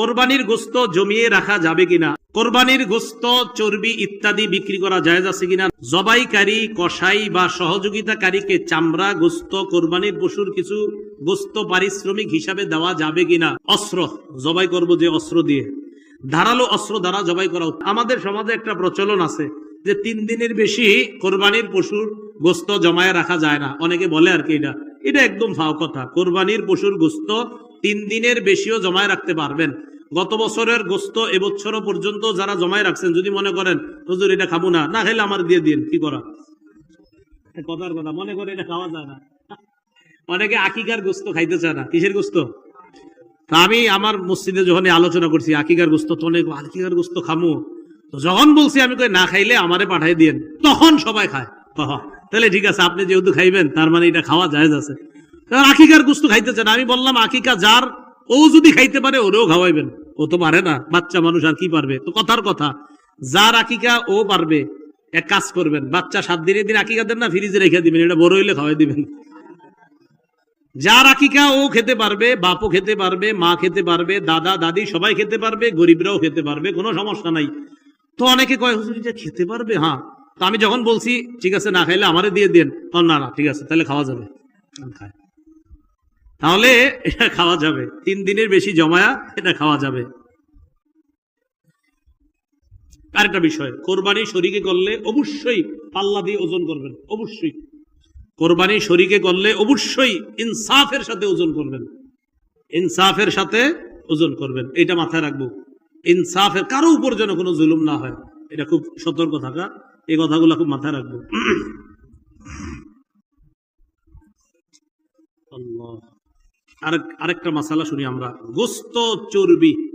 কোরবানির গোস্ত জমিয়ে রাখা যাবে কিনা? কোরবানির গোস্ত, চর্বি ইত্যাদি বিক্রি করা জায়েজ আছে কিনা? জবাইকারী, কসাই বা সহযোগিতাকারীকে চামড়া, গোস্ত, কোরবানির পশুর কিছু গোস্ত পারিশ্রমিক হিসাবে দেওয়া যাবে কিনা? অস্ত্র, জবাই করব যে অস্ত্র দিয়ে। ধারালো অস্ত্র দ্বারা জবাই করা। আমাদের সমাজে একটা প্রচলন আছে যে তিন দিনের বেশি কোরবানির পশুর গোস্ত জমায়ে রাখা যায় না। অনেকে বলে আর কি এটা। এটা একদম ফাও কথা। কোরবানির পশুর গোস্ত তিন দিনের বেশিও জমায় রাখতে পারবেন। গত বছরের গোস্ত এবছরও পর্যন্ত যারা জমায়ে রাখছেন, যদি মনে করেন, হুজুর, এটা খাব না না খেলে আমার দিয়ে দিন, কি করা? কথার কথা, মনে করে এটা খাওয়া যায় না। অনেকে আকিকার গোস্ত খাইতে চায় না। কিসের গোস্ত? আমি আমার মসজিদে যখন আলোচনা করছি, আকিকার গোস্ত তো অনেক, আকিকার গোস্ত খামু। তো যখন বলছি, আমি না খাইলে আমারে পাঠাই দিয়েন। তখন সবাই খায়। তাহলে ঠিক আছে, আপনি যেহেতু খাইবেন, তার মানে এটা খাওয়া জায়েজ আছে। আকিকার গোস্ত খাইতে চান আমি বললাম, আকিকা যার, ও যদি খাইতে পারে, ওরেও খাওয়াইবেন। ও তো পারে না, বাচ্চা মানুষ আর কি পারবে তো কথার কথা, যার আকিকা ও পারবে এক কাজ করবেন, বাচ্চা সাত দিনের দিন আকিকা দেন না ফ্রিজে রেখে দিবেন, এটা বড় হইলে খাওয়াই দিবেন। যার আকিকা ও খেতে পারবে, বাপও খেতে পারবে, মা খেতে পারবে, দাদা, দাদি সবাই খেতে পারবে, গরিবরাও খেতে পারবে, কোনো সমস্যা নাই। তো অনেকে কয়, হুজুর, এটা খেতে পারবে? হ্যাঁ। তো আমি যখন বলছি, ঠিক আছে, না খাইলে আমারে দিয়ে দেন। না না, ঠিক আছে, তাহলে খাওয়া যাবে। খায়। তাহলে এটা খাওয়া যাবে। তিন দিনের বেশি জমায়া এটা খাওয়া যাবে। আরেকটা বিষয়, কোরবানি শরীকে করলে অবশ্যই পাল্লা দিয়ে ওজন করবেন, অবশ্যই। কোরবানি শরীকে করলে অবশ্যই ইনসাফের সাথে ওজন করবেন। ইনসাফের সাথে ওজন করবেন, এটা মাথায় রাখব। ইনসাফের কারও উপর যেন কোনো জুলুম না হয়, এটা খুব সতর্ক থাকা, এই কথাগুলো খুব মাথায় রাখব। আল্লাহ। আরেক, আরেকটা মাসালা শুনি আমরা। গোস্ত চর্বি।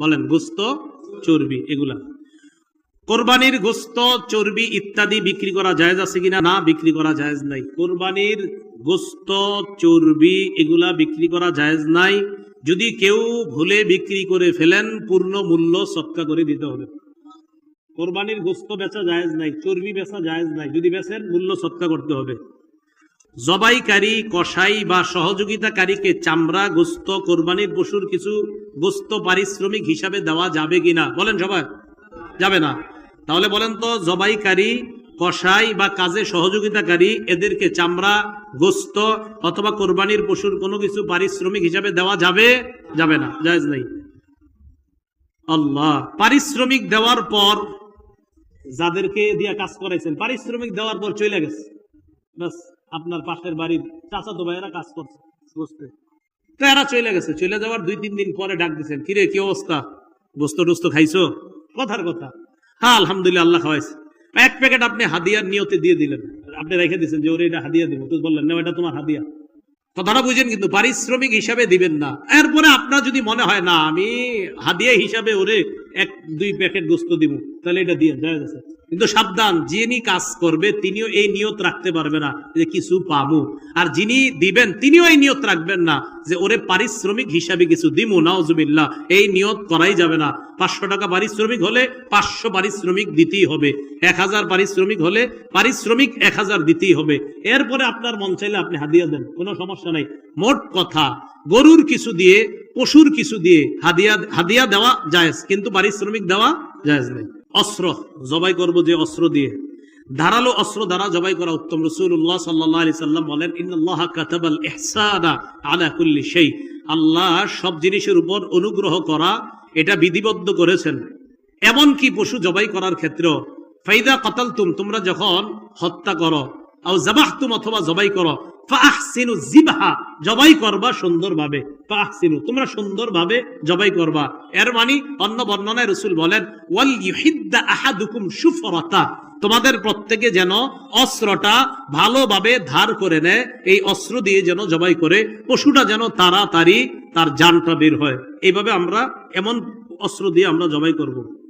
বলেন, গোস্ত চর্বি, এগুলা। কোরবানির গোস্ত, চর্বি ইত্যাদি বিক্রি করা জায়েজ আছে কিনা? না, বিক্রি করা জায়েজ নাই। কোরবানির গোস্ত, চর্বি, এগুলা বিক্রি করা জায়েজ নাই। যদি কেউ ভুলে বিক্রি করে ফেলেন, পূর্ণ মূল্য সৎকা করে দিতে হবে। কোরবানির গোস্ত বেচা জায়েজ নাই, চর্বি বেচা জায়েজ নাই। যদি বেচেন, মূল্য সৎকা করতে হবে। জবাইকারী, কসাই বা সহযোগিতাকারীকে চামড়া, গোস্ত, কোরবানির পশুর কিছু গোস্ত পারিশ্রমিক হিসাবে দেওয়া যাবে কিনা বলেন সবাই। যাবে না। তাহলে বলেন তো, জবাইকারী, কসাই বা কাজে সহযোগিতাকারী, এদেরকে চামড়া, গোস্ত অথবা কোরবানির পশুর কোনো কিছু পারিশ্রমিক হিসাবে দেওয়া যাবে? যাবে না। জায়েজ নাই। আল্লাহ, পারিশ্রমিক দেওয়ার পর যাদেরকে দিয়া কাজ করাইছেন, পারিশ্রমিক দেওয়ার পর চলে গেছে। বাস আপনার পাশের বাড়ির চাচাতো ভাইয়েরা কাজ করছে। বুঝতে। তো এরা চলে গেছে। চলে যাওয়ার দুই তিন দিন পরে ডাক দিচ্ছেন কিরে, কি অবস্থা? গোস্ত টোস্ত খাইছো? কথার কথা। হ্যাঁ আলহামদুলিল্লাহ, আল্লাহ খাওয়াইছে। এক প্যাকেট আপনি হাদিয়ার নিয়তে দিয়ে দিলেন। আপনি রেখে দিচ্ছেন যে, ওরে, এটা হাদিয়া দিব। তো বললেন না এটা তোমার হাদিয়া। কথাটা বুঝেন কিন্তু পারিশ্রমিক হিসাবে দিবেন না। এরপরে আপনার যদি মনে হয়, না, আমি হাদিয়া হিসাবে ওরে এক, দুই প্যাকেট গোস্ত দিব, তাহলে এটা দিয়ে, দেওয়া গেছে কিন্তু সাবধান, যিনি কাজ করবে, তিনিও এই নিয়ত রাখতে পারবে না যে কিছু পাবো। আর যিনি দিবেন, তিনিও এই নিয়ত রাখবেন না যে ওরে পারিশ্রমিক হিসাবে কিছু দিমু নাওজুবিল্লাহ এই নিয়ত করাই যাবে না। পাঁচশো টাকা পারিশ্রমিক হলে পাঁচশো পারিশ্রমিক দিতেই হবে। এক হাজার পারিশ্রমিক হলে পারিশ্রমিক এক হাজার দিতেই হবে। এরপরে আপনার মন চাইলে আপনি হাদিয়া দেন, কোনো সমস্যা নাই। মোট কথা, গরুর কিছু দিয়ে, পশুর কিছু দিয়ে হাদিয়া হাদিয়া দেওয়া জায়েজ, কিন্তু পারিশ্রমিক দেওয়া জায়েজ নেই। অস্ত্র, জবাই করব যে অস্ত্র দিয়ে। ধারালো অস্ত্র দ্বারা জবাই করা উত্তম। রসুল্লাহ সাল্লাহ সাল্লাম বলেন কুল্লি সেই আল্লাহ সব জিনিসের উপর অনুগ্রহ করা, এটা বিধিবদ্ধ করেছেন। এমন কি পশু জবাই করার ক্ষেত্রেও, ফাইদা কাতালতুম, তোমরা যখন হত্যা করো, আও জাবাহতুম, অথবা জবাই করো ফাহসিনু জিবহা, জবাই করবা সুন্দরভাবে। ফাহসিনু, তোমরা সুন্দরভাবে জবাই করবা। এর মানে অন্য বর্ণনায় রসুল বলেন, ওয়াল ইউহিদ্দা আহাদুকুম সুফরাতা। তোমাদের প্রত্যেকে যেন অস্ত্রটা ভালোভাবে ধার করে নেয়, এই অস্ত্র দিয়ে যেন জবাই করে, পশুটা যেন তাড়াতাড়ি তার জানটা বের হয়। এইভাবে আমরা এমন অস্ত্র দিয়ে আমরা জবাই করব।